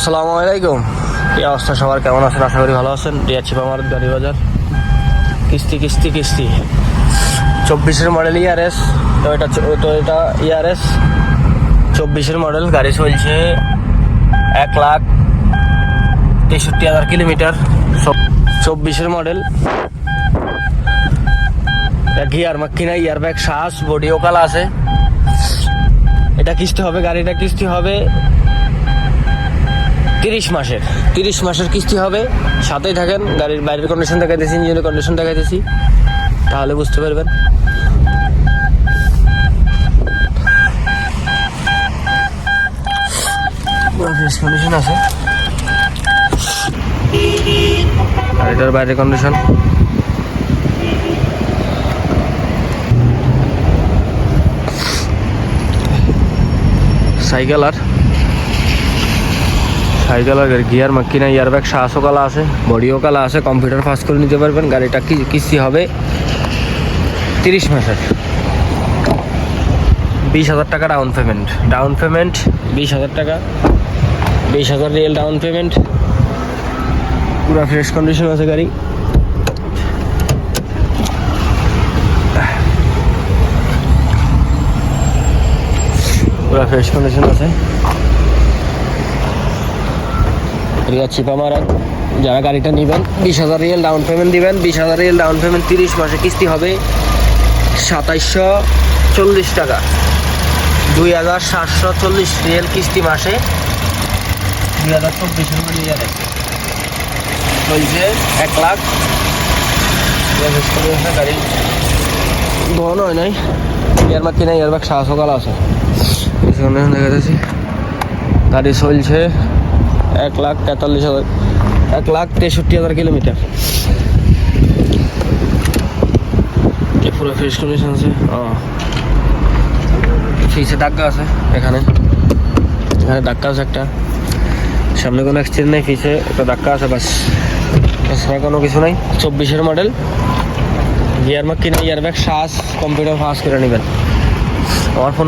আসসালামু আলাইকুম। কি অবস্থা সবার? কেমন আছেন? আশা করি ভালো আছেন। দিয়াচ্ছি আমার গাড়ি বাজার। কিস্তি কিস্তি কিস্তি। চব্বিশের model Yaris Toyota Toyota Yaris চব্বিশের মডেল গাড়ি চলছে এক লাখ তেষট্টি হাজার কিলোমিটার। চব্বিশের মডেল গিয়ার মাক্কিনা ইয়ার ব্যাগ শ্বাস বডি ওকালা আছে। এটা কিস্তি হবে, গাড়িটা কিস্তি হবে তিরিশ মাসের। তিরিশ মাসের কিস্তি হবে, সাথেই থাকেন, গাড়ির বাইরের কন্ডিশন দেখাইতেছি ইঞ্জিনের কন্ডিশন দেখাইতেছি, তাহলে বুঝতে পারবেন। কন্ডিশন আছে। গাড়িটার বাইরের কন্ডিশন সাইকেল আর সাইকেল আর গিয়ার মাক্কিনা ইয়ার ব্যাগ শ্বাসও কালা আছে বডিও কালা আছে, কম্পিউটার পাস করে নিতে পারবেন। গাড়িটা কি, কিস্তি হবে তিরিশ মাসের। বিশ হাজার টাকা ডাউন পেমেন্ট ডাউন পেমেন্ট বিশ হাজার টাকা। বিশ হাজার রিয়েল ডাউন পেমেন্ট পুরো ফ্রেশ কন্ডিশন আছে গাড়ি। পুরো ফ্রেশ কন্ডিশন আছে। রিয়া চিপা মারা, যারা গাড়িটা নেবেন, বিশ হাজার রিয়েল ডাউন পেমেন্ট দিবেন, বিশ হাজার রিয়েল ডাউন পেমেন্ট তিরিশ মাসে কিস্তি হবে সাতাইশশো চল্লিশ টাকা। দুই হাজার সাতশো চল্লিশ রিয়েল কিস্তি মাসে দুই হাজার চব্বিশের মধ্যে ইয়ারে। চলছে এক লাখ। গাড়ি ধন হয় নাই। ইয়ার মার কিনা ইয়ার ব্যাগ সাহস সকাল আছে দেখা যাচ্ছে। গাড়ি চলছে। এক লাখ তেতাল্লিশ হাজার এক লাখ তেষট্টি হাজার কিলোমিটার। পুরো ফ্রেশ কন্ডিশন আছে? ফিসে ধাক্কা আছে এখানে। এখানে ধাক্কা আছে একটা। সামনে কোনো অ্যাক্সিডেন্ট নেই ফিসে একটা ধাক্কা আছে বাস। এছাড়া কোনো কিছু নাই। চব্বিশের মডেল গিয়ার মাক কিনে ইয়ার ব্যাগ শ্বাস কম্পিউটার ফাস করে নেবেন। আমার ফোন